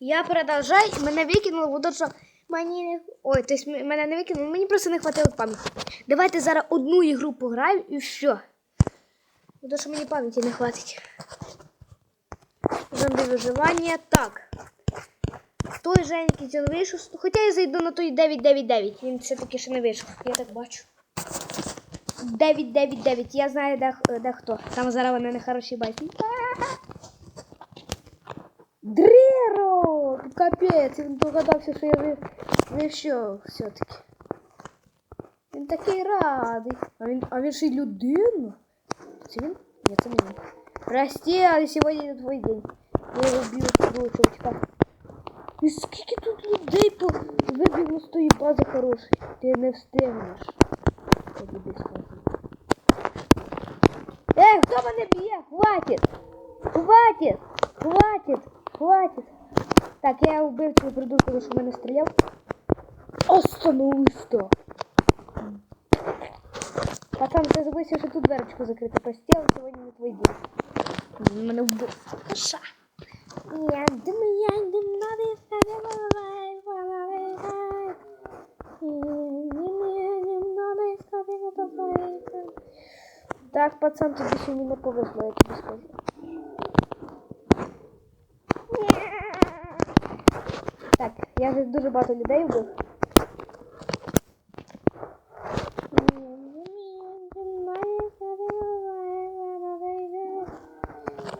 Я продовжаю, мене викинуло, бо то, що мені не. Ой, тобто мене не викинуло, мені просто не хватило пам'яті. Давайте зараз одну ігру пограємо і все. Бо що мені пам'яті не хватить. Зомбі виживання. Так. Той Женький він вийшов. Хоча я зайду на той 999. Він все-таки ще не вийшов. Я так бачу. 999. Я знаю, де, де хто. Там зараз вони не хороші байки. Капець, він догадався, що я ви... вийшов все-таки. Він такий радий. А він, а він ще й людина. Це він? Ні, це не він. Прости, але сьогодні не твій день. Я його вбив цього чувачка. І скільки тут людей по... вибігло з тої бази хорошої. Ти не встигнеш. Я тобі скажу. Ей, хто мене б'є? Хватит! Хватит! Хватит! Хватит! Так, я вбив цього придурку, тому що в мене стріляв. Остановися! Пацан, ти забувся, що тут дверочку закрита. Прости, сьогодні не твій день. Він Мене вбив. Каша. Я думаю, я йду на Так, пацан, тобі ще не повезло, я тобі скажу. я вже дуже багато людей вбив.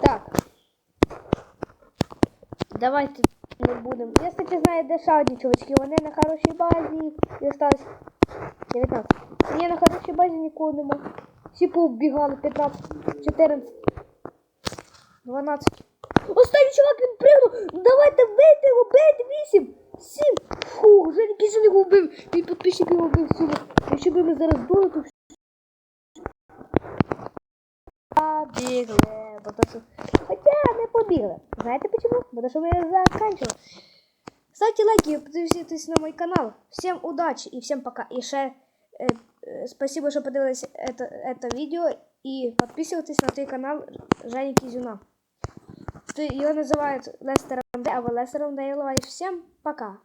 Так. Давайте не будемо. Я, кстати, знаю, де ще одні чувачки. Вони на хорошій базі. І осталось 19. Ні, на хорошій базі нікого нема. Всі повбігали. 15, 14, 12. Останній чувак він пригнув. вбив. Мій підписчик його вбив сюди. Якщо б ми зараз були, то побігли. Бо то, що... Хоча не побігли. Знаєте почему? Потому что мы заканчиваем. Ставьте лайки, подписывайтесь на мой канал. Всем удачи и всем пока. И ще, э, э, спасибо, что подивились это, это видео. И подписывайтесь на той канал Жени Кизюна. Его называют Лестером Дей, а вы Лестером Дейлова. И всем пока.